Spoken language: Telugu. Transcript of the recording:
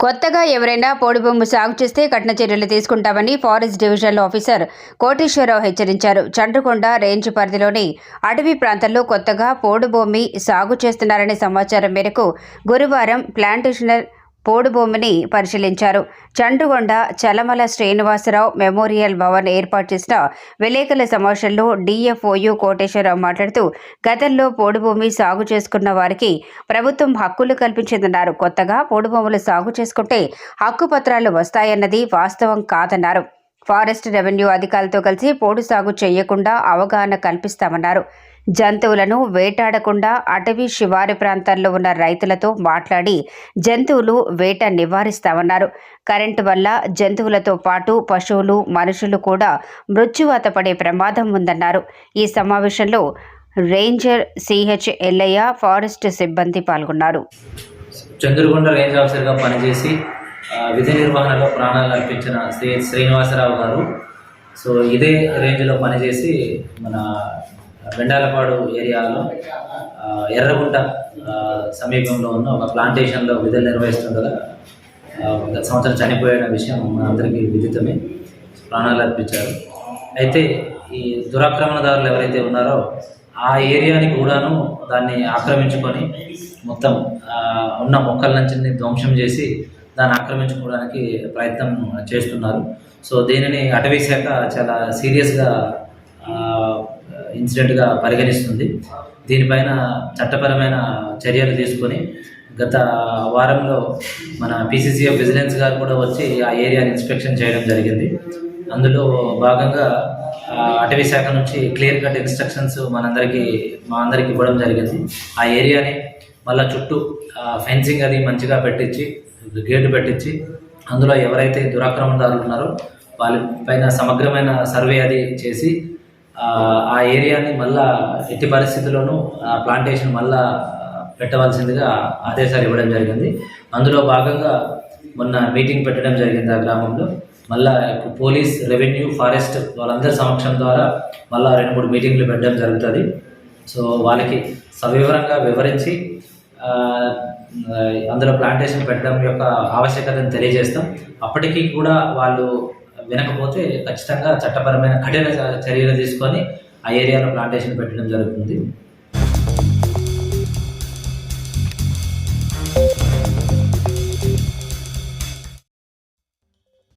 కొత్తగా ఎవరైనా పోడు సాగు చేస్తే కఠిన చర్యలు తీసుకుంటామని ఫారెస్ట్ డివిజనల్ ఆఫీసర్ కోటేశ్వరరావు హెచ్చరించారు. చండ్రకొండ రేంజ్ పరిధిలోని అటవీ ప్రాంతాల్లో కొత్తగా పోడుభూమి సాగు చేస్తున్నారనే సమాచారం మేరకు గురువారం ప్లాంటేషనర్ పోడుభూమిని పరిశీలించారు. చండుగొండ చలమల శ్రీనివాసరావు మెమోరియల్ భవన్ ఏర్పాటు చేసిన విలేకరుల సమావేశంలో డిఎఫ్ఓయు కోటేశ్వరరావు మాట్లాడుతూ గతంలో పోడుభూమి సాగు చేసుకున్న వారికి ప్రభుత్వం హక్కులు కల్పించిందన్నారు. కొత్తగా పోడుభూములు సాగు చేసుకుంటే హక్కు పత్రాలు వస్తాయన్నది వాస్తవం కాదన్నారు. ఫారెస్ట్ రెవెన్యూ అధికారులతో కలిసి పోడు సాగు చేయకుండా అవగాహన కల్పిస్తామన్నారు. జంతువులను వేటాడకుండా అటవీ శివారు ప్రాంతాల్లో ఉన్న రైతులతో మాట్లాడి జంతువులు వేట నివారిస్తామన్నారు. కరెంటు వల్ల జంతువులతో పాటు పశువులు మనుషులు కూడా మృత్యువాత పడే ప్రమాదం ఉందన్నారు. ఈ సమావేశంలో రేంజర్ సిహెచ్ ఎల్లయ్య ఫారెస్ట్ సిబ్బంది పాల్గొన్నారు. చంద్రగొండ రేంజ్ ఆఫీసర్గా పనిచేసి విధి నిర్వహణలో ప్రాణాలు అర్పించిన శ్రీ శ్రీనివాసరావు గారు. సో ఇదే రేంజ్లో పనిచేసి మన బెండాలపాడు ఏరియాలో ఎర్రగుంట సమీపంలో ఉన్న ఒక ప్లాంటేషన్లో విధులు నిర్వహిస్తుండగా గత సంవత్సరం చనిపోయిన విషయం మనందరికీ విదితమే ప్రాణాలు అర్పించారు. అయితే ఈ దురాక్రమణదారులు ఎవరైతే ఉన్నారో ఆ ఏరియాని కూడాను దాన్ని ఆక్రమించుకొని మొత్తం ఉన్న ఉన్న మొక్కలన్నింటినీ ధ్వంసం చేసి దాన్ని ఆక్రమించుకోవడానికి ప్రయత్నం చేస్తున్నారు. సో దీనిని అటవీ శాఖ చాలా సీరియస్గా ఇన్సిడెంట్గా పరిగణిస్తుంది. దీనిపైన చట్టపరమైన చర్యలు తీసుకొని గత వారంలో మన పీసీసీఎఫ్ విజిలెన్స్ గారు కూడా వచ్చి ఆ ఏరియాని ఇన్స్పెక్షన్ చేయడం జరిగింది. అందులో భాగంగా అటవీ శాఖ నుంచి క్లియర్ కట్ ఇన్స్ట్రక్షన్స్ మనందరికీ మా అందరికి ఇవ్వడం జరిగింది. ఆ ఏరియాని మళ్ళీ చుట్టూ ఫెన్సింగ్ అది మంచిగా పెట్టించి గేటు పెట్టించి అందులో ఎవరైతే దురాక్రమణదారులు ఉన్నారో వాళ్ళ పైన సమగ్రమైన సర్వే అది చేసి ఆ, ఏరియాని మళ్ళా ఎట్టి పరిస్థితుల్లోనూ ఆ ప్లాంటేషన్ మళ్ళా పెట్టవలసిందిగా ఆదేశాలు ఇవ్వడం జరిగింది. అందులో భాగంగా మొన్న మీటింగ్ పెట్టడం జరిగింది ఆ గ్రామంలో. మళ్ళా ఇప్పుడు పోలీస్ రెవెన్యూ ఫారెస్ట్ వాళ్ళందరి సమక్షం ద్వారా మళ్ళా రెండు మూడు మీటింగ్లు పెట్టడం జరుగుతుంది. సో వాళ్ళకి సవివరంగా వివరించి అందులో ప్లాంటేషన్ పెట్టడం యొక్క ఆవశ్యకతను తెలియజేస్తాం. అప్పటికీ కూడా వాళ్ళు వినకపోతే ఖచ్చితంగా చట్టపరమైన కఠిన చర్యలు తీసుకొని ఆ ఏరియాలో ప్లాంటేషన్ పెట్టడం జరుగుతుంది.